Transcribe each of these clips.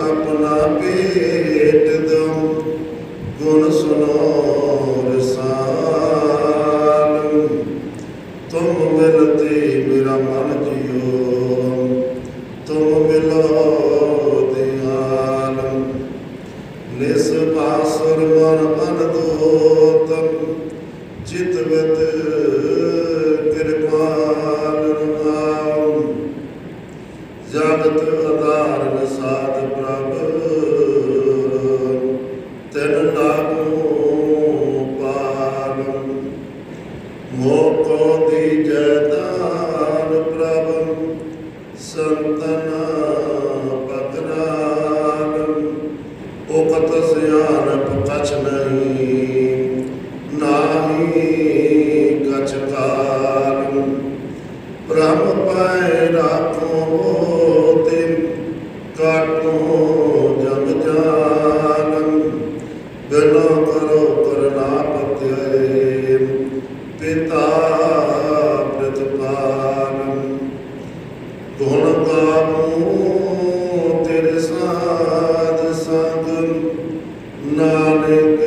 ਆਪਣਾ ਭੇਟ ਦਮ ਗੁਣ ਸੁਨੋ ਪਾਸੁਰ ਮਨ ਅਨਦੋਤਮ ਚਿਤ ਵਿਤ ਕਿਰਪਾਲ ਰਮਾਉ ਜਗਤ ਅਧਾਰਨ ਸਾਧ ਪ੍ਰਭ, ਤੈਨ ਲਾਗੂ ਪਾਲ ਮੋਕੋ ਦੀ ਜੈਦਾਨ ਪ੍ਰਭ, ਸੰਤਨ ਗੁਣ ਗਾਵੋ ਤੇਰੇ ਸਾਧ ਸੰਗ। ਨਾਨਕ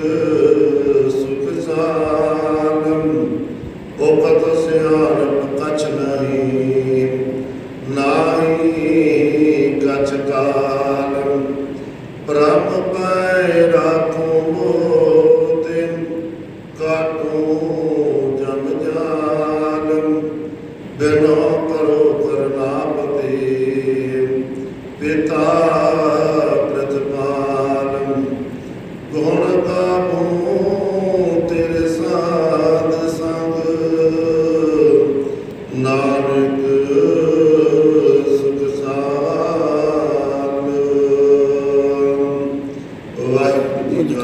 ਸੁਖ ਸਾਲੰ ਉਪਤ ਸਿਆਣਪ ਕਛ ਨਹੀਂ, ਨਾਹੀ ਕਛ ਕਾਲੰ ਬ੍ਰਹਮ ਪੈ ਰਾਖੋ ਤੇ ਕਾਟੋ ਜਮ ਜਾਲੰ ਬਿਨੋ ਕਰੋ ਕਰਨਾਪਤੇ ਪਿਤਾ